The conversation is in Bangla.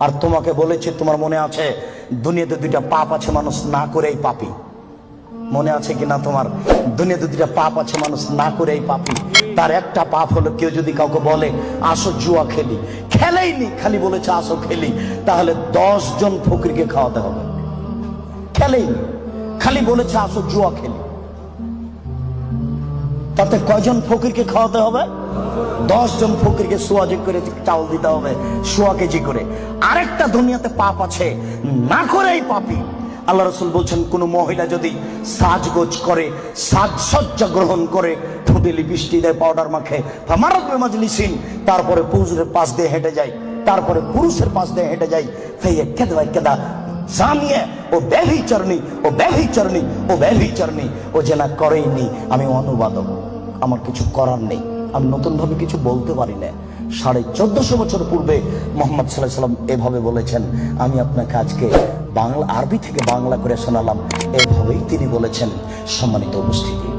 আর তোমাকে বলেছে, তোমার মনে আছে, দুনিয়াতে দুইটা পাপ আছে মানুষ না করেই পাপি? মনে আছে কি না তোমার? দুনিয়াতে দুইটা পাপ আছে মানুষ না করেই পাপি। তার একটা পাপ হলো, কেউ যদি কাউকে বলে, আসো জুয়া খেলি। খেলেইনি, খালি বলেছে, আসো খেলি। তাহলে দশ জন ফকিরকে খাওয়াতে হবে। খেলেইনি, খালি বলেছে, আসো জুয়া খেলি। তাতে কয়জন ফকিরকে খাওয়াতে হবে? দশ জন ফকিরকে সোয়াজি করে চাউল দিতে হবে সোয়া কেজি করে। আরেকটা দুনিয়াতে পাপ আছে, না করেই পাপি। আল্লাহ রসুল বলছেন, কোন মহিলা যদি সাজগোজ করে, সাজসজ্জা গ্রহণ করে ঠোঁটে লিপস্টিক দেয় পাউডার মাখে মাজলিসিন, তারপরে পুরুষের পাশ দিয়ে হেঁটে যায়, তারপরে পুরুষের পাশ দিয়ে হেঁটে যায়, ফেয়ে কেদা কেদা জানিয়ে, ও ব্যভিচারণী ও ব্যভিচারণী ও ব্যভিচারণী, ও যে করেইনি, আমি অনুবাদক। আমার কিছু করার নেই। আমি নতুন ভাবে কিছু বলতে পারি না। সাড়ে চোদ্দশো বছর পূর্বে মোহাম্মদ সাল্লাহ সাল্লাম এভাবে বলেছেন, আমি আপনাকে আজকে বাংলা, আরবি থেকে বাংলা করে শোনালাম। এভাবেই তিনি বলেছেন সম্মানিত উপস্থিতি।